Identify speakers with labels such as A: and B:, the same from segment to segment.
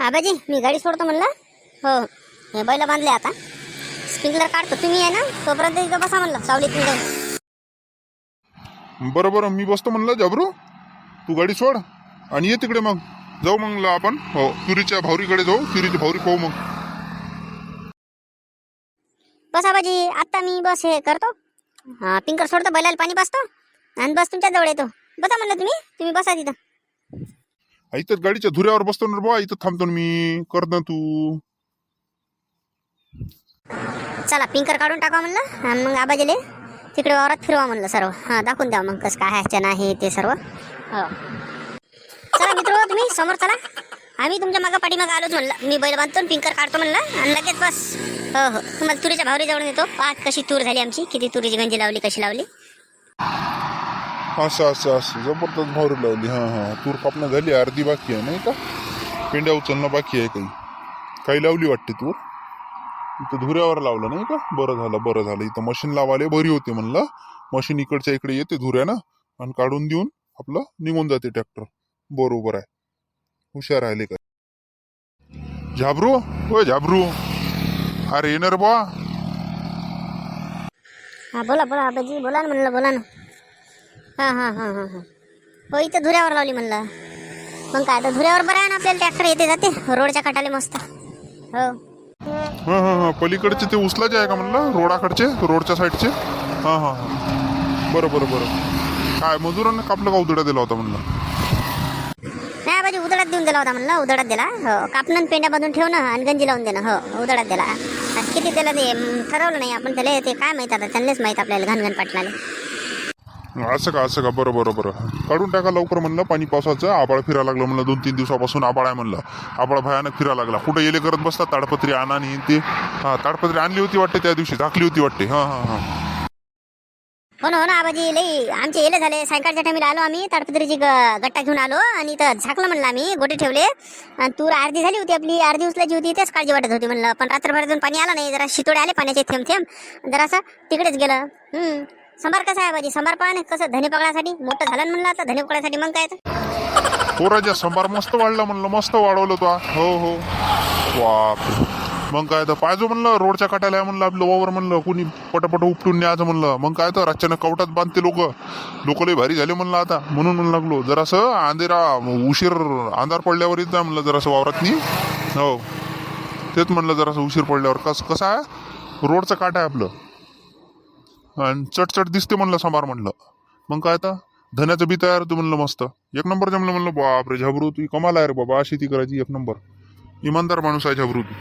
A: आबाजी मी गाडी सोडतो म्हणलं. हो हे बैल बांधले आता. स्प्रिंकलर काढतो. तुम्ही आहे ना तोपर्यंत इथं बसा म्हणलं सावलीत जाऊन.
B: बरं बरं मी बसतो म्हणलं जबरू. तू गाडी सोड आणि ये तिकडे मग. जाऊ मग आपण. हो तुरीच्या भावरीकडे जाऊ. तुरीची भावरी पाहू मग.
A: बस आबाजी आत्ता मी बस हे करतो. हा पिंकर सोडतो बैलाला पाणी पाचतो आणि बस तुमच्या जवळ येतो. बसा म्हणलं तुम्ही. तुम्ही बसा तिथं.
B: इथं गाडीच्या धुऱ्यावर बसतो ना बा इथं थांबतो ना मी. कर ना तू.
A: चला पिंकर काढून टाका म्हणलं आणि मग आबाजीले तिकडे वावरात फिरवा म्हणलं सर्व. हां दाखवून द्या मग कसं काय आहे नाही ते सर्व. हो. चला मित्र तुम्ही समोर चला. आम्ही तुमच्या मागं पाठीमागं आलोच म्हणलं. मी बैल बांधतो आणि पिंकर काढतो म्हणलं आणि लगेच बस. हो हो. तुम्हाला तुरीच्या भावरी जवळ येतो. पाच कशी तूर झाली आमची किती तुरीची गंजी लावली कशी लावली.
B: असं असं असं. जबरदस्त भावरी लावली. हां हां. तूर कापणं झाली अर्धी बाकी आहे नाही का? पेंड्या उचलणं बाकी आहे काही. काही लावली वाटते तूर? इथं धुऱ्यावर लावलं नाही का? बरं झालं बरं झालं. इथं मशीन लावायला बरी होते म्हणलं. मशीन इकडच्या इकडे येते धुऱ्यानं आणि काढून देऊन आपलं निघून जाते ट्रॅक्टर बरोबर आहे. हुशार राहिले का झाबरू? हो झाबरू. अरे येणार बा
A: बोला बोला आबाजी. बोला ना म्हणलं बोला ना. हां हां हां हां हां. हो इथं धुऱ्यावर लावली म्हणलं. मग काय तर धुऱ्यावर बरं आहे ना आपल्याला ट्रॅक्टर येते जाते. रोडच्या काटाले मस्त. हो.
B: हां हां हां. पलीकडचे ते उचलाचे आहे का म्हणलं? रोडाकडचे रोडच्या साईडचे? हां हां हां. बरं बरं बरं. काय मजुरांना कापलं का उदडा दिला होता म्हणलं?
A: नाही आबाजी उदडात देऊन दिला होता म्हणलं उदडात दिला. हो कापणं पेंड्या बांधून ठेवणं आणि गंजी लावून देणं हो उदडात दिला. आता किती त्याला ते म, ठरवलं नाही आपण त्याला ते काय माहीत आता त्यांनाच माहीत आपल्याला घनघन पाटलाले
B: असं का असं का? बरं बरं बरं. काढून टाका लवकर म्हणलं पाणी पावसाचं आबाळ फिरायला लागलं म्हणलं दोन तीन दिवसापासून आबाळ आहे म्हणलं. आबाळ भयानक फिरायला लागला. कुठं येले करत बसतात ताडपत्री आणा आणि ते. हां ताडपत्री आणली होती वाटते त्या दिवशी झाकली होती वाटते. हां हां हां.
A: हो ना हो ना आबाजी लई आमचे येले झाले. सायंकाळच्या टाइमला आलो आम्ही ताडपत्रीची गट्टा घेऊन आलो आणि तर झाकलं म्हणलं आम्ही गोटे ठेवले. आणि तूर अर्धी झाली होती आपली अर्धी उचलायची होती तेच काळजी वाटत होती म्हणलं. पण रात्रभरातून पाणी आलं नाही जरा शितोडे आले पाण्याचे थेंब थेंब जरासं तिकडेच गेलं. संभार कसं आहे बाजी संभार पाहा ना कसं धने पकडासाठी? मोठं झालं म्हणलं आता धने पकडासाठी मग काय
B: पोराच्या संभार मस्त वाढला म्हणलं मस्त वाढवलं तो हो. हो बाप मग काय तर पाहिजो म्हणलं रोडच्या काट्याला आहे म्हणलं आपलं वावर म्हणलं कुणी पटापट उपटून न्यायचं म्हणलं. मग काय तर रातच्यानं कवटात बांधते लोक. लोक लय भारी झाले म्हणलं आता म्हणून म्हणून लागलो. जरासं अंधेरा उशीर अंधार पडल्यावर येत जा म्हणलं जरासं वावरातनी. हो. तेच म्हणलं जरासं उशीर पडल्यावर. कस कसं आहे? रोडचं काट आहे आपलं. आणि चटचट दिसते म्हणलं सांबार म्हणलं. मग काय तर धन्याचं बी तयार होतं म्हणलं मस्त. एक नंबर जमलं म्हणलं बापरे झबरू तू कमाल आहे रे बाबा शेती करायची एक नंबर. इमानदार माणूस आहे झबरू तू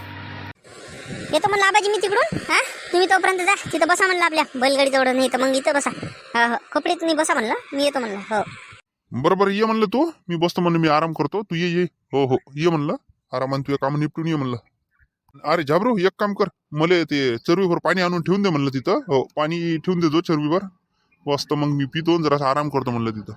A: येतो म्हणलं आबाजी मी तिकडून? हा? तुम्ही तोपर्यंत जा. तिथं बसा म्हणलं आपल्या बैलगाडी जवळ नाही तर मग इथं बसा. हो हो. कपडे तुम्ही बसा म्हणलं. मी येतो म्हणलं. हो.
B: बरं बरं ये म्हणलं तू. मी बसतो म्हणलं मी आराम करतो. तू ये ये. हो हो. ये म्हणलं. आरामाने तुझ्या काम निपटून ये म्हणलं. अरे झाबरू एक काम कर. मला ते चरवीवर पाणी आणून ठेवून दे म्हणलं तिथं. हो पाणी ठेवून देतो चरवीवर मस्त मग मी पितो जरा आराम करतो म्हणलं तिथं.